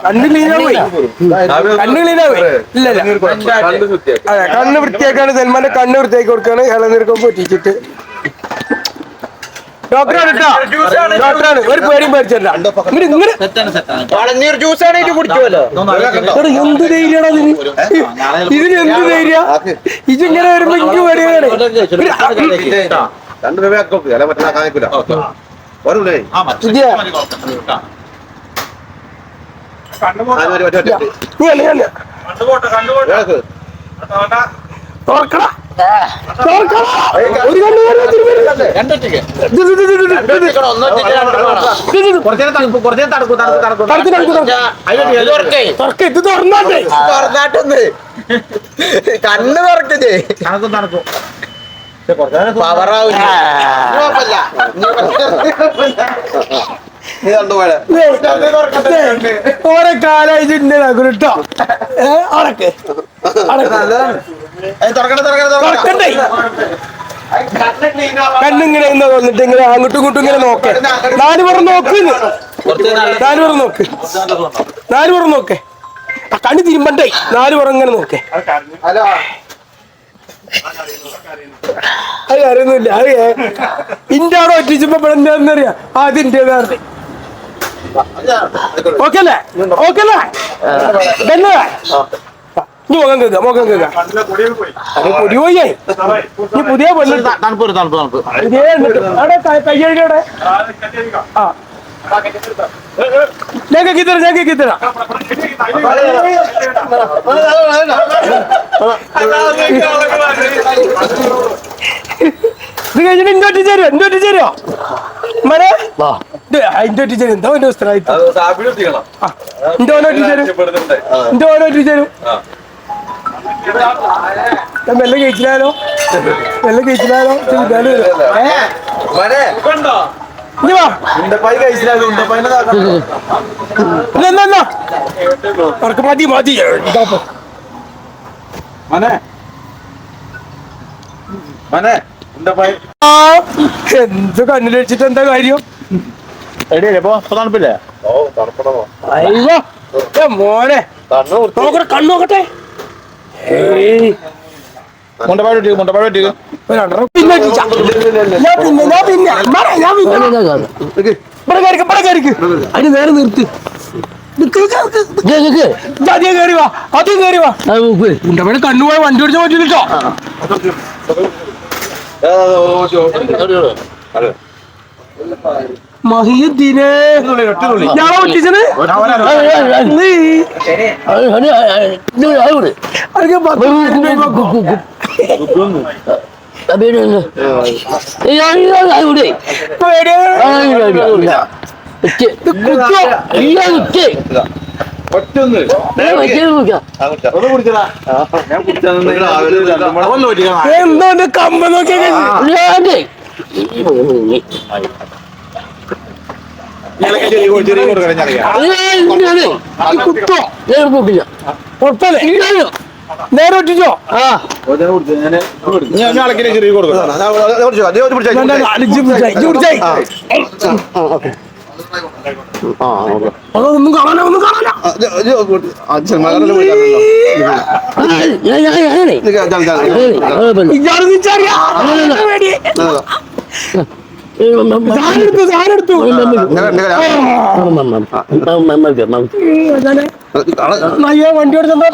കണ്ണ് കണ്ണ് ക്ലീനാവേ ഇല്ല അതെ കണ്ണ് വൃത്തിയാക്കാണ് സൽമാന്റെ കണ്ണ് വൃത്തിയാക്കി കൊടുക്കാണ്. ഇളനീർക്കം പൊട്ടിച്ചിട്ട് ഡോക്ടറാണ് കേട്ടോ. ഡോക്ടറാണ് ഒരു പേടിയും പേടിച്ചല്ല. ജ്യൂസ് കുടിക്കുമല്ലോ എടാ, എന്ത് ധൈര്യമാണ് അതിന്? ഇതിന് എന്ത് ധൈര്യ? ഇതിങ്ങനെ വരുമ്പോ എനിക്ക് പേടിയാണ്. രണ്ട് തോർക്കടാ ഒരു കണ്ണു തുറന്നാട്ടെ. കണ്ണ് തുറക്കേ തണുക്കും തണുക്കും പവറാവില്ല ഓരോ കേട്ടോ അടക്ക്. തുറക്കണ്ടേ കണ്ണിങ്ങനെ ഇന്ന് വന്നിട്ട് ഇങ്ങനെ അങ്ങോട്ടും ഇങ്ങോട്ടും ഇങ്ങനെ നോക്കേ. നാല് പുറം നോക്ക്. നാല് പുറം നോക്ക്. നാല് പുറം നോക്കേ. ആ കണ്ണ് തിരുമ്പണ്ടേ? നാല് പുറം ഇങ്ങനെ നോക്കേ. അത് അറിയുന്നില്ല. അത് ഇന്റെ അവിടെ ഒറ്റിച്ചപ്പോ ഇവിടെ എന്താണെന്നറിയാം. അതിന്റെ ഓക്കെ അല്ലേ ഓക്കെ അല്ലേ ഇനി മുഖം കേൾക്ക മുഖം കേൾക്ക അത് പൊടി പോയേ ഈ പുതിയ പെണ്ണ് തണുപ്പ് തണുപ്പ് തണുപ്പ് പുതിയ. അവിടെ ആ ഞാൻ കേക്കിത്തരാം ഞാൻ കേക്കിത്തരാം ഇത് കഴിഞ്ഞിട്ട് ഇങ്ങോട്ട് ചേരുവോ ഇങ്ങോട്ട് ചേരുവോ മനെ അതിന്റെ ടീച്ചർ മതി മതി. എന്ത് കണ്ണിലടിച്ചിട്ട് എന്താ കാര്യം? റെഡിയല്ലേ പോ ഇപ്പൊ തണുപ്പില്ലേ? ഓ തണുപ്പണോ അയ്യോ ഏ മോനെ. നമുക്കൊരു കണ്ണു നോക്കട്ടെ? മുണ്ടപ്പാട് വെട്ടിക്ക് മുണ്ടപ്പാട് വെട്ടിക്ക്. പിന്നെ അതിന് നേരെ നിർത്തി. ഉണ്ടവിടെ കണ്ണുപോയ വണ്ടി ഓടിച്ച പറ്റില്ലോ അതെ. എന്താ കമ്പ നോക്കിയാ കുത്തോ ഞാൻ നോക്കില്ല കുഴപ്പമില്ല എനിക്കറിയോ നേരെ ഒറ്റിച്ചോ ആ ഒന്നും കാണാനോ ഒന്നും കാണാനോ ഇജാറ് തിരിച്ചറിയാ വണ്ടി എടുത്തോ ഞാൻ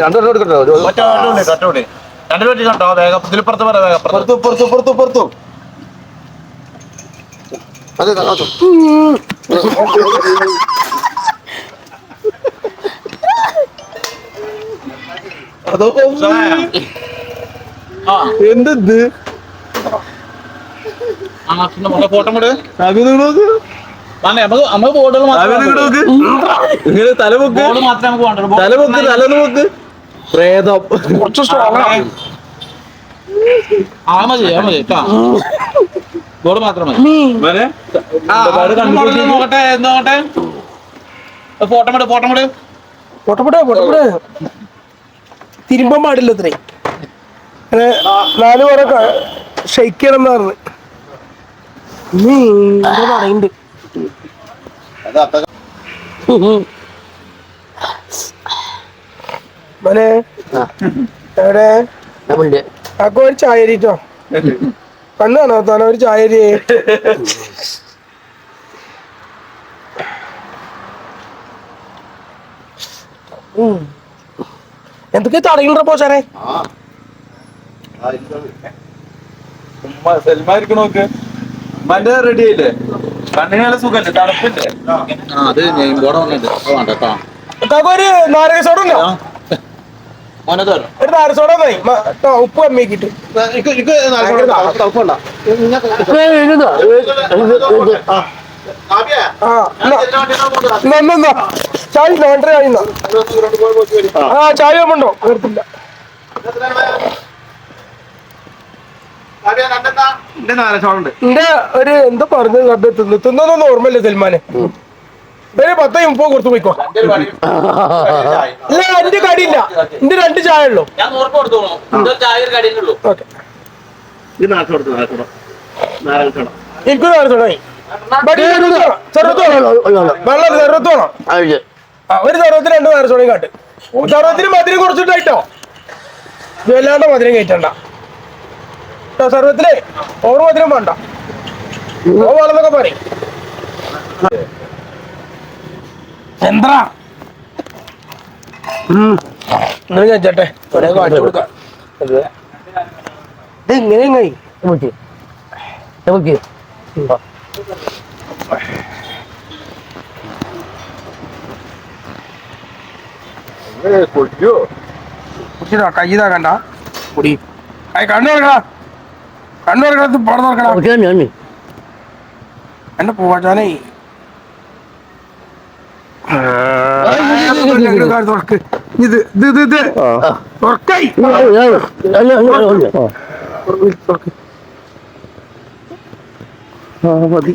രണ്ടു കൊടുക്കട്ടോ രണ്ടു പറ്റി കണ്ടോ വേഗം പറ വേഗം പുറത്തു അതോ എന്തെന്ത്? ഫോട്ടോ തലമുക്ക് തലമുക്ക് തലമുക്ക് പ്രേതം. കുറച്ച് സ്ട്രോങ് ആ മതി ആ മതി കേട്ടോ. ഗോൾ മാത്രം മതി. നീ മോനെ ആ, ഒരുപാട് ഒന്ന് മുകളിൽ കണ്ടുപിടിച്ച് നോക്കട്ടെ നോക്കട്ടെ ഫോട്ടോ ഇട് പൊട്ടപ്പെടേ പൊട്ടപ്പെടേ തിരുമ്പാൻ പാടില്ല ഇത്രേ അങ്ങനെ നാല് പേരെ ഷെയ്ക്ക് ചെയ്യണം എന്ന് പറഞ്ഞു. നീ എന്താ പറയുന്നുണ്ട്. മോനെ. എവിടെ? അക്കോ ഒരു ചായ അരിട്ടോ? കണ്ണാണോ കാണോ താനോ ഒരു ചായ അരി. എന്തൊക്കെ തടയുണ്ടോ പോച്ചാനെ റെഡി ആയില്ലേ? കണ്ണിന് നല്ല സുഖല്ലേ? തണുപ്പില്ലേ? അത് നെയിം ബോർഡ് വന്നിട്ട് വേണ്ട കേട്ടോ. കാക്ക നാരക സോഡ ഉണ്ടോ? മോനെ തരും ഒരു ഉപ്പ്. ചായ ചായ ഇന്നാ. ആ ചായ ഉണ്ടോ. എന്റെ ഒരു എന്താ പറഞ്ഞത് തിന്നതൊന്നും തിന്നു തിന്നൊന്നും ഓർമ്മയില്ല സൽമാനെ. ഒരു പത്തോ മുപ്പോ കൊടുത്തു പോയിക്കോ. ഇല്ല എന്റെ കടിയില്ല. എന്റെ രണ്ട് ചായ ഉള്ളു. എനിക്ക് നേരത്തോണായി വെള്ളം ചെറുത്തോണം ആ ഒരു സർവത്തിന് രണ്ട് നേരത്തോണയും കാട്ട്. സർവത്തിന് മധുരം കുറച്ചിട്ടായിട്ടോ? വല്ലാണ്ട് മധുരം കയറ്റണ്ട. സർവത്തിലേ ഓവർ മധുരം വേണ്ട. ഓ വേണമെന്നൊക്കെ പറയും. എന്താ നിങ്ങൾ ഞാൻ ചേട്ടെ ഒരേ കാണിച്ചു കൊടുക്കാം. ഇത്. എങ്ങനെ എങ്ങനെ കൊടിയോ കുടിച്ചിട്ടോ കൈ ഇതാക്കണ്ട കുടി കണ്ണു തുറക്കടാ. കണ്ണു തുറക്കടത്ത് പടം തുറക്കടാ. എന്റെ പൂവാച്ചാനേ ഇത് ഇത് ഇത് ഇത് തുറക്കായി തുറക്ക് മതി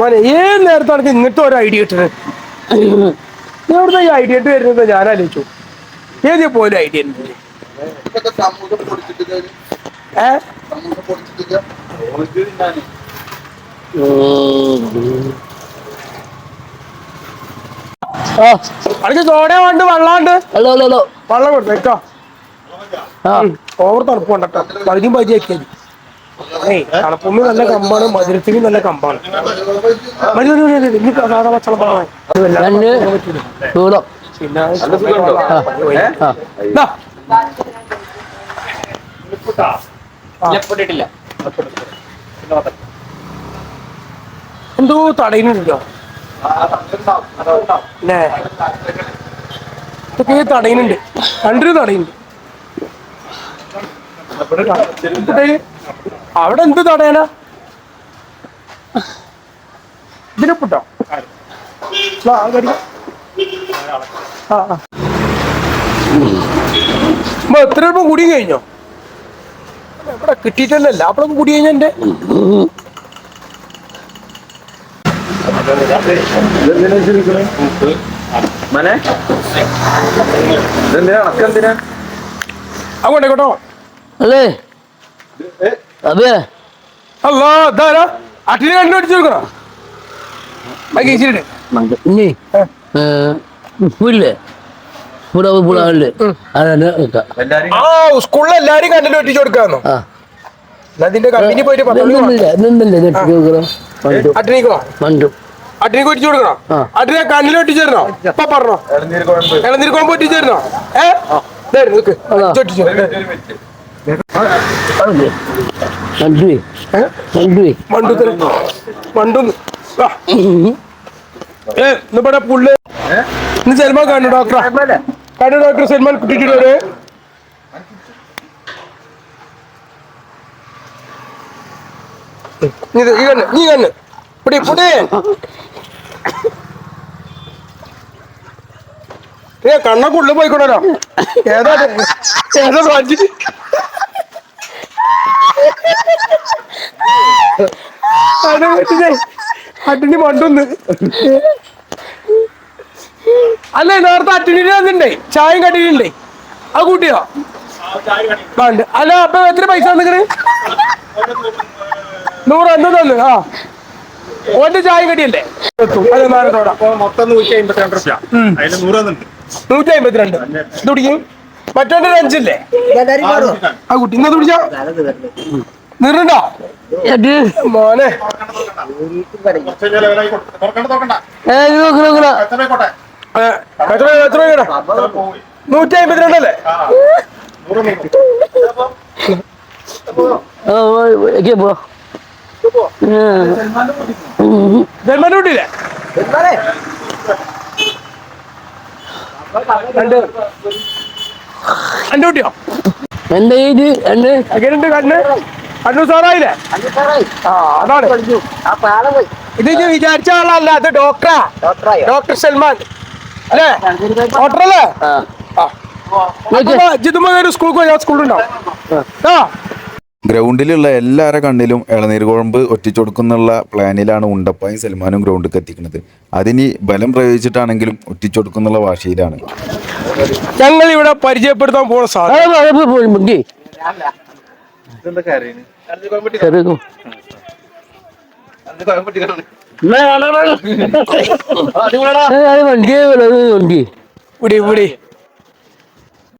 മോനെ ഏത് നേരത്താണ് ഇങ്ങനത്തെ ഒരു ഐഡിയ കിട്ടുന്നത്? എവിടുന്ന ഈ ഐഡിയ ഇട്ട് വരുന്നത്? ഞാൻ ആലോചിച്ചു. ഏത് പോലും ഐഡിയ വേണ്ട വെള്ളാണ്ട്. വെള്ളം കൊടുത്തേക്കോ ഓവർ തണുപ്പ് കൊണ്ടട്ടോ. പകുതിയും പകുതി ആക്കിയത് ഏയ് തണുപ്പുമ്മി നല്ല കമ്പാണ് മധുരത്തിന് നല്ല കമ്പാണ്. മതി മതി മതി മതി ഇനി സാധാ പച്ചളം പറഞ്ഞാൽ പിന്നെ ദാ. ഇട്ടിട്ടില്ല എന്തോ തടയുന്നുണ്ടോ? ഇതൊക്കെ തടയുന്നുണ്ട്. കണ്ടിട്ട് തടയുന്നുണ്ട്. അവിടെ എന്ത് തടയല? ഇതിനെ പുട്ടോ? ആ എത്ര രൂപ കൂടി കഴിഞ്ഞോ? ഇവിടെ കിട്ടിയിട്ടല്ലല്ല അപ്പോഴും കൂടി കഴിഞ്ഞ എന്റെ. മനെ? ഇതെന്തിനാ? അണക്കെന്തിനാ? അങ്ങോട്ടെ കേട്ടോ അല്ലേ അതെ? അല്ല ഇതാരാ? അട്ടിനെ കണ്ടു അടിച്ചു കൊടുക്കണോ? കേസിട്ട് ഇനി ഉപ്പില്ലേ പുടവ് പുടാവില്ലേ അതന്നെ വെക്കാം. എല്ലാരും ആ സ്കൂളിൽ എല്ലാരും കണ്ടിട്ട് ഒട്ടിച്ചു കൊടുക്കാന്നോ. ആ. എന്നാ ഇതിന്റെ കമ്പനി പോയിട്ട് പത്ത് മണി നിന്നില്ല നിന്നില്ല നെറ്റ് നോക്കണം മണ്ടു. അട്ടിനിക്കോ മണ്ടു. അട്ടിനിക്ക് ഒട്ടിച്ചു കൊടുക്കണോ? ആ. അട്ടിനെ കണ്ണിൽ ഒട്ടിച്ചു തരണോ? ഇപ്പൊ പറഞ്ഞോ. കുഴമ്പ്. ഇളനീർ കോമ്പ് ഒട്ടിച്ചു തരണോ? അതാ. ഒട്ടിച്ചു ഒരു മിനിറ്റ് മണ്ടു. ഏ മണ്ടു മണ്ടു തരും മണ്ടുന്ന് ഏ ഇവിടെ പുള്ള് ഇന്ന് സൽമാൻ കാണു ഡോക്ടറാ. കാണു ഡോക്ടർ സൽമാൻ കുട്ടിയുടെ നീ കണ്ണ് നീ കണ്ണ്. പുടി പുടി ഏ കണ്ണൊക്കെ ഉള്ളിൽ പോയിക്കൊണ്ടല്ലോ ഏതാ? ഏതാ വാഞ്ചി അട്ടിനി മണ്ടൊന്ന് അല്ലേ നേരത്തെ അട്ടിണി വന്നിട്ടുണ്ടേ ചായയും കട്ടിട്ടുണ്ടേ അത് കൂട്ടിയോ? വേണ്ട. അല്ല അപ്പൊ എത്ര പൈസ വന്നിക്കണ് നൂറ് എന്തോ തന്നു. ആ. ഓന്റെ ചായ കടിയല്ലേ എത്തും. അതെ നാരത്തോടാ മൊത്തം നൂറ്റി അമ്പത്തിരണ്ട് റുപ്യ. അതിന് നൂറ് തന്നിട്ടുണ്ട്. നൂറ്റി അമ്പത്തിരണ്ട് രണ്ട് തുടിക്കും മറ്റോന്റെ ഒരു അഞ്ചില്ലേ? ആ കുട്ടി ഇന്നത് കുടിച്ചാ. നിറണ്ടോ? മോനെ. നൂറ്റി തുറക്കണ്ട ഏ നോക്കണ രണ്ട് കുട്ടിയോ? എന്റെ ഇത്? എന്റെ എങ്ങനെയുണ്ട് കണ്ണ്? കണ്ണു സാറായില്ലേ? ആ അതാണ്. ഇത് വിചാരിച്ച ആളല്ല അത് ഡോക്ടറാ. ഡോക്ടർ സൽമാൻ. അല്ലേ? അപ്പൊ ജിതുമ്പോ സ്കൂൾ സ്കൂളിലുണ്ടാവും. ആ. ഗ്രൗണ്ടിലുള്ള എല്ലാവരെ കണ്ണിലും ഇളനീർ കുഴമ്പ് ഒറ്റിച്ചൊടുക്കുന്നുള്ള പ്ലാനിലാണ് ഉണ്ടപ്പായും സൽമാനും ഗ്രൗണ്ടിലേക്ക് എത്തിക്കുന്നത്. അതിനി ബലം പ്രയോഗിച്ചിട്ടാണെങ്കിലും ഒറ്റിച്ചൊടുക്കുന്നുള്ള വാശിയിലാണ്. ഞങ്ങൾ ഇവിടെ പരിചയപ്പെടുത്താൻ പോണ സാധനം. വണ്ടി ഇവിടെ ഇവിടെ അതെ ആ അതെ ആ വിടുന്ന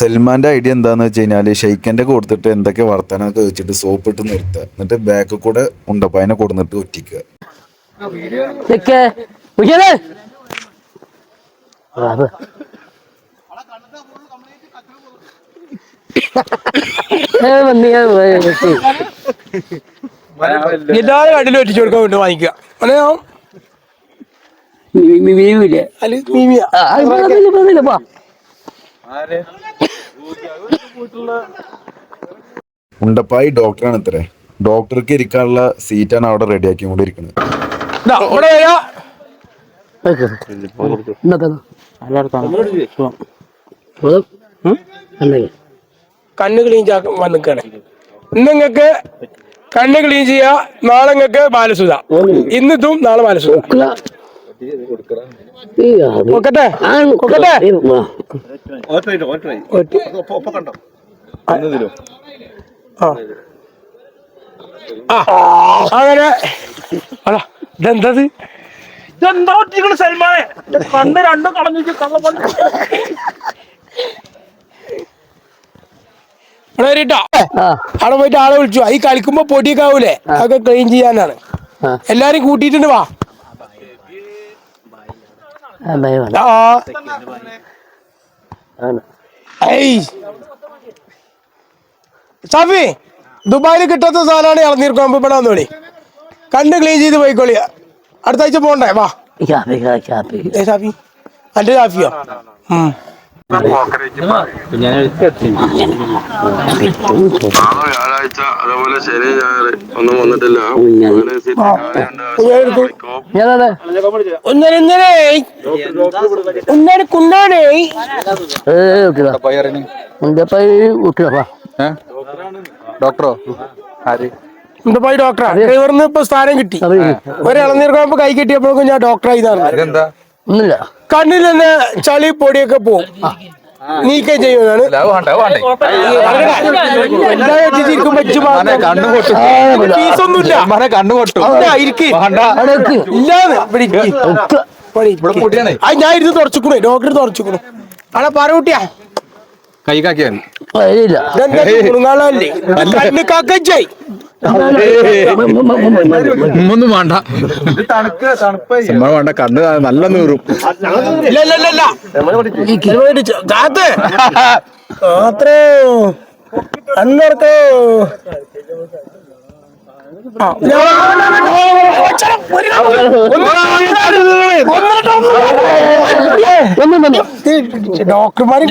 സൽമാന്റെ ഐഡിയ എന്താന്ന് വെച്ച് കഴിഞ്ഞാൽ ഷെയ്ക്കന്റെ കൊടുത്തിട്ട് എന്തൊക്കെ വർത്താനൊക്കെ വെച്ചിട്ട് സോപ്പ് ഇട്ട് നിർത്തുക. എന്നിട്ട് ബാക്ക് കൂടെ ഉണ്ടപ്പായനെ കൊടുന്നിട്ട് ഒറ്റിക്കുക. വിളിക്കണേ എല്ലാവരും കണ്ടിലും ഒറ്റിച്ചു കൊടുക്കാൻ വേണ്ടി വാങ്ങിക്കുക. ആര്? ഉണ്ടപ്പായി ഡോക്ടറാണ് ഇത്രേ. ഡോക്ടർക്ക് ഇരിക്കാനുള്ള സീറ്റാണ് അവിടെ റെഡിയാക്കി കൊണ്ടിരിക്കുന്നത് കണ്ണ് ക്ലീൻ ചാക്കാൻ വന്നിക്കാണ്. നിങ്ങൾക്ക് നിങ്ങക്ക് കണ്ണ് ക്ലീൻ ചെയ്യാ നാളെ നിങ്ങൾക്ക് ബാലസുധ ഇന്നിതും നാളെ. ആ അങ്ങനെ. അതാ ഇതെന്തത്? ഇതെന്താ സൽമാനെ? കണ്ണ് രണ്ടും കളഞ്ഞു കള്ളപ്പണി ഇവിടെ വരിട്ടോ അവിടെ പോയിട്ട് ആളെ വിളിച്ചു. ഈ കളിക്കുമ്പോ പൊടിയൊക്കെ ആവൂലേ? അതൊക്കെ ക്ലീൻ ചെയ്യാനാണ്. എല്ലാരും കൂട്ടിയിട്ടുണ്ട് വാ. സാഫി ദുബായിൽ കിട്ടാത്ത സാധനമാണ് ഇളനീർ കോമ്പ് ഇവിടെ വന്നോളി കണ്ട് ക്ലീൻ ചെയ്ത് പോയിക്കോളി. അടുത്ത ആഴ്ച പോണ്ടേ? വാ. സാഫി അന്റെ സാഫിയോ ഉം. വ്യാഴാഴ്ച അതേപോലെ ശനി ഞായർ ഒന്നും വന്നിട്ടില്ല. ഞാൻ എടുത്തു. ഞാനതെ ഒന്നര ഡോക്ടറോ? ആര്? എന്താ ഡോക്ടറാ. ഡ്രൈവറിന് ഇപ്പൊ സ്ഥാനം കിട്ടി. ഒരു ഇളനീർ കോമ്പ് കൈ കിട്ടിയപ്പോഴേക്കും ഞാൻ ഡോക്ടറായി ഇതാണ് ഇതെന്താ? ഒന്നുമില്ല കണ്ണിൽ തന്നെ ചളി പൊടിയൊക്കെ പോവും നീക്കം ചെയ്യുന്നതാണ് ഞാൻ ഇരുന്ന് തുറച്ചുക്കണു ഡോക്ടർ തുറച്ചുക്കണു ആടെ പറ കുട്ടിയാ കൈ കാക്കിയാൽ കണ്ണ് കാക്കച്ചായി ഒന്നും വേണ്ട. വേണ്ട കണ്ണ് നല്ല നൂറും. ഇല്ല ഇല്ല ഇല്ല ഇല്ല. കാത്ത് അത്രേ അന്നേർക്ക്. ഡോക്ടർമാര്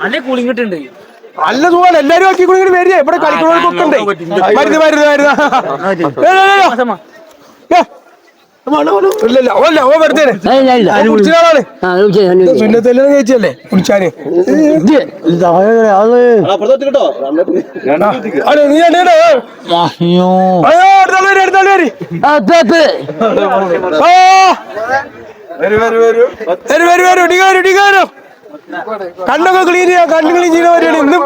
അല്ലേ കൂളിംഗ് കിട്ടുന്നുണ്ട് നല്ല സുഖം എല്ലാരും ആക്കി കൂടി ഇങ്ങനെ വരിക ഇവിടെ കളിക്കുന്നവർക്കൊക്കെ ഉണ്ട്. മരുന്ന് മരുന്ന് മരുന്ന്. ഇല്ലല്ല ഓല്ല ഓ വെറുതെ സുന്നത്തെല്ലാം കഴിച്ചല്ലേ കുടിച്ചാന്. വരൂ വരൂ. വരൂ വരൂ വരൂ. ഡിഗാരോ ഡിഗാരോ കണ്ണൊക്കെ ക്ലീൻ ചെയ്യാം കണ്ണ് ക്ലീൻ ചെയ്യുന്ന പരിപാടി. ഇന്നും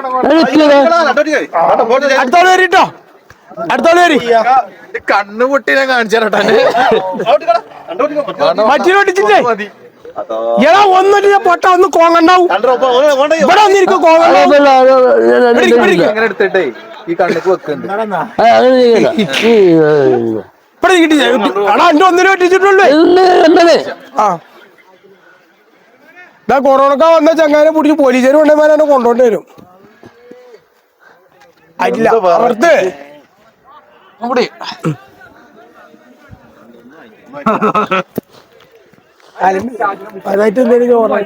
അടുത്താൾ വരിട്ടോ അടുത്താൾ വരി. കണ്ണ് പൊട്ടിനെ കാണിച്ചു മറ്റേ ഒട്ടിച്ചിട്ടേ. എടാ ഒന്നിട്ട് ഞാൻ പൊട്ട ഒന്ന് കോങ്ങണ്ടാവും. ഇവിടെ ഒന്നിരിക്കും കോങ്ങണ്ടാവും. എടുത്തിട്ടേ ഈ കണ്ണിക്ക് വെക്കുന്നുണ്ട്. ഇവിടെ കിട്ടി എടാ എന്റെ ഒന്നിനെ ഒട്ടിച്ചിട്ടുള്ളൂ. ആ. ഇതാ കൊറോണക്ക വന്ന ചങ്ങാനെ പിടിച്ച് പോലീസുകാർ കൊണ്ടുപോയാൽ കൊണ്ടോണ്ട് വരും. അല്ല അവർത്ത് അതായിട്ട് എന്തെങ്കിലും ഓർമ്മ?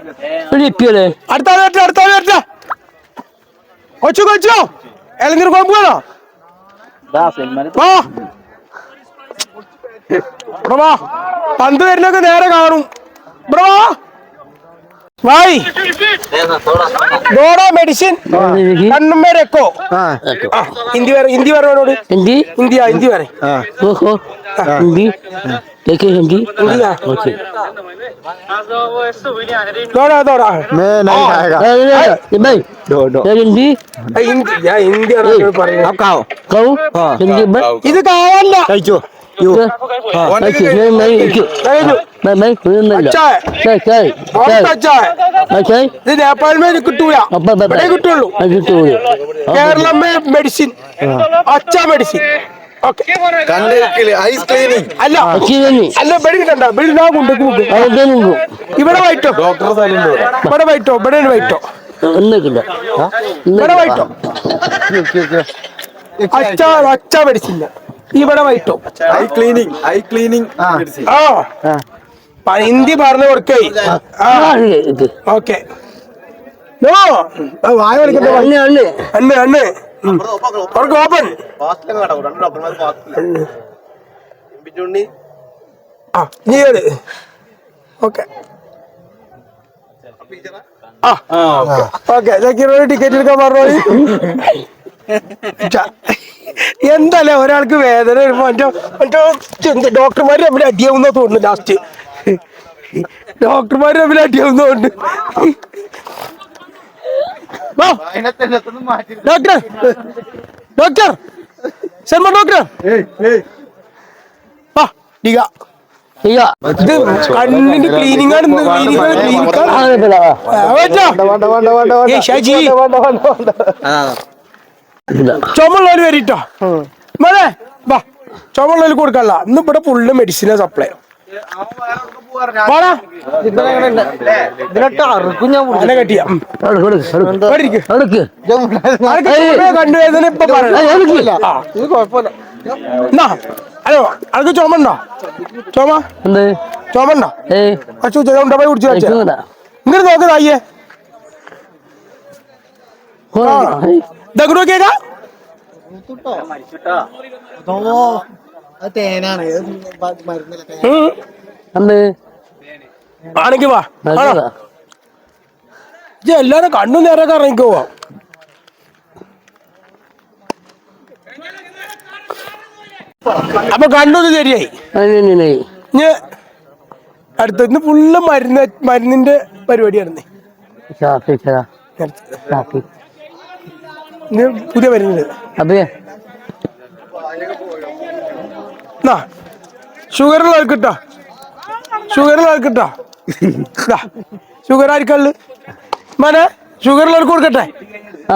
അടുത്ത അടുത്ത ആൾ കൊച്ചു കൊച്ചു. വേണോ വാ. ഇവിടെ വാ. പന്ത് വരുന്നൊക്കെ നേരെ കാണും. ഇവിടെ വാ. വായി ഡോഡോ മെഡിസിൻ കണ്ണുമ്മേ രക്കോ ആ ഹിന്ദി പറ ഹിന്ദി പറഞ്ഞോട് ഹിന്ദി ഹിന്ദിയാ ഹിന്ദി പറ ഓഹോ Hindi cake Hindi ഹിന്ദിയാ okay dodo dodo भाई हिंदी ആ, ഹിന്ദി ഞാൻ ഹിന്ദി ആണ് പറയുന്നത് कहूँ हिंदी में ഇത് കാവല്ല अच्छा नहीं नहीं കഴിഞ്ഞു मैं मैं सुन नहीं अच्छा है। चल चल बहुत चल अच्छा है अच्छा ഇത് നേപ്പാളിൽ കിട്ടൂല अब ഇവിടെ കിട്ടുള്ളൂ കേരളം മെഡിസിൻ അച്ഛ മെഡിസിൻ ഓക്കെ ഐസ് ക്ലീനിങ് അല്ല अच्छी नहीं അല്ല ഇവിടെ കിട്ടണ്ട ഇവിടെ ഞാൻ കൊണ്ടേക്ക് പോകും अरे नहीं ഇവിടെ വൈറ്റോ ഡോക്ടർ സ്ഥലം ഇവിടെ വൈറ്റോ ഇവിടെ വൈറ്റോ ഒന്നുമില്ല ഇവിടെ വൈറ്റോ അച്ഛ അച്ഛ മെഡിസിൻ ഇവിടെ വൈറ്റോ ഐ ക്ലീനിങ് ഐ ക്ലീനിങ് ആ. ഹിന്ദി പറഞ്ഞു കൊടുക്കേ. ആ. ഓക്കെ. നോ. ആ, വായ വിളിക്കട്ടെ അണ്ണേ അണ്ണേ അന്ന് അന്ന്. അവർക്ക് ഓപ്പൺ. ആ നീ ഏത്? ഓക്കെ. ആ ഓക്കെ. ജക്കീറോട് ടിക്കറ്റ് എടുക്കാൻ പറഞ്ഞു എന്തല്ലേ ഒരാൾക്ക് വേദന വരുമ്പോ മറ്റോ മറ്റോ ഡോക്ടർമാര് തമ്മിൽ അടിയാവുന്ന തോന്നുന്നു ലാസ്റ്റ് ഡോക്ടർമാര് തമ്മിൽ അടിയാവുന്ന തോന്നുന്നു. Doctor doctor. ശർമ്മ ഡോക്ടർ ആ ഡിഗ ഇത് കണ്ണിന്റെ ക്ലീനിങ് ആണ് ക്ലീനിങ് ഷാജി. ഇല്ല. ചുമള്ളവര് വരിട്ടോ മഴേ വാ. ചുമള്ളൊരു കൊടുക്കല്ല. ഇന്ന് ഇവിടെ ഫുള്ള് മെഡിസിനാ സപ്ലൈ കണ്ടുവേദന ഇപ്പൊ പറയണം. ഏയ്, എടുക്ക്. ആ, ഇത് കുഴപ്പമില്ല. എന്നാ ഹലോ ആൾക്ക് ചുമ ഉണ്ടോ? ചുമ? എന്ത്? ചുമ ഉണ്ടോ? ഏയ്. അച്ചു ചെറുണ്ട പോയി കുടിച്ചു ഇങ്ങനെ നോക്ക് തായ്യേ കേക്കാ നോക്കിയേക്കാ. ആണെങ്കി വാ. എല്ലാരും കണ്ണും നേരൊക്കെ ഇറങ്ങിക്കോ. അപ്പൊ കണ്ണൊന്ന് ശരിയായി. അടുത്ത ഇന്ന് ഫുള്ള് മരുന്ന് മരുന്നിന്റെ പരിപാടിയായിരുന്നു പുതിയ വരുന്നത് അതെ? ഷുഗർ ഉള്ളവർക്ക് ഷുഗർ ഷുഗറുള്ളവർക്ക് കിട്ടാ ഷുഗർ ആർക്കള്ളു മനെ ഷുഗറുള്ളവർക്ക് കൊടുക്കട്ടെ.